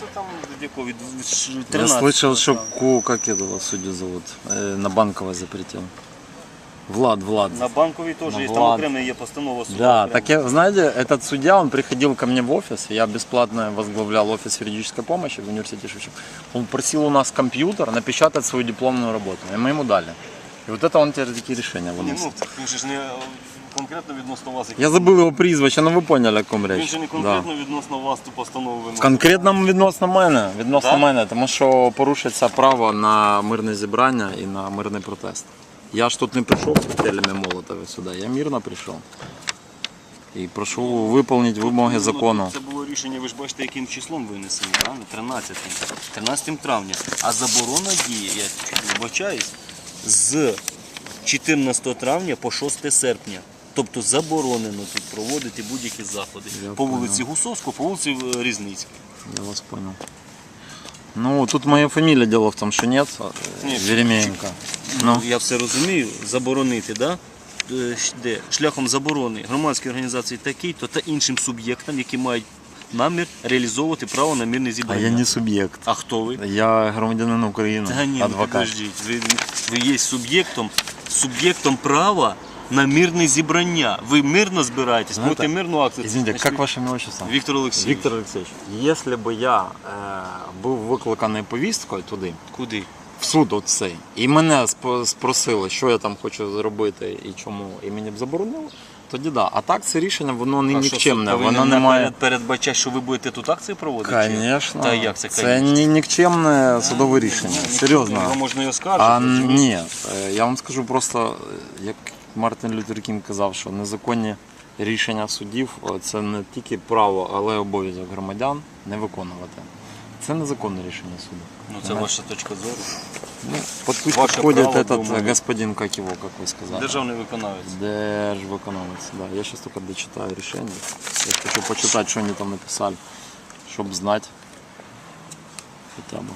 Це там від якого? Від Я 13. слышал, что Ку, как этого судью зовут, э, на Банковой запретил. Влад, Влад. На банковій теж Ну, є, там Влад. окремо є постанова суду. Да, окремо. так я, знаете, этот судья, он приходил ко мне в офис, я бесплатно возглавлял офис юридической помощи в университете Шевченко. Он просил у нас компьютер напечатать свою дипломную работу, и мы ему дали. И вот это он теперь такие решения Ні, выносит. ну, він же ж не е, конкретно відносно вас. Я забыл его призвище, но вы поняли, о ком Він речь. же не Да. конкретно відносно вас ту постанову виносить. Конкретно відносно мене, відносно Да? мене, тому що порушиться право на мирне зібрання і на мирний протест. Я ж тут не прийшов з коктейлями Молотова сюди, я мирно прийшов. І прошу виконати вимоги Ну, закону. Це було рішення, ви ж бачите, яким числом винесено, правильно? 13 13 травня. А заборона діє, я вибачаюсь, з 14 травня по 6 серпня. Тобто заборонено тут проводити будь-які заходи. Я по вулиці Гусовського, по вулиці е, Різницькій. Я вас понял. Ну, тут моя фамилия, дело в том, что нет, Ні, Веремеенко. Ну, Я все розумію, заборонити, да? Е, ш- де? шляхом заборони громадської організації такий-то та іншим суб'єктам, які мають намір реалізовувати право на мирне а я не суб'єкт. А хто ви? Я громадянин України, Та ні, ну адвокат. подождіть. Ви, ви є суб'єктом, суб'єктом права на мирне зібрання. Ви мирно збираєтесь, Знаєте, проти мирну акцію. Извините, Значить, как ваше имя отчество? Віктор Олексійович. Віктор Олексійович, якщо б я е, був викликаний повісткою туди, Куди? в суд оцей, і мене сп- спросили, що я там хочу зробити і чому, і мені б заборонили, тоді да. А так це рішення, воно не нікчемне, воно не має. передбачати, що ви будете тут акції проводити? Звісно, Та як це, це ні, нікчемне судове рішення. Його Серйозно. можна і А оскаржити. ні? ні, е, я вам скажу просто, е, як Мартин Лютер Кінг казав, що незаконні рішення судів е, це не тільки право, але й обов'язок громадян не виконувати. Це незаконне рішення суду. Ну це ваша точка зору. Ну, под суть Ваше подходит право этот думать. господин, как его, как вы сказали. Державний виконавець. Держвыконавец, да. Я сейчас только дочитаю решение. Я хочу почитать, что они там написали, чтобы знать хотя бы.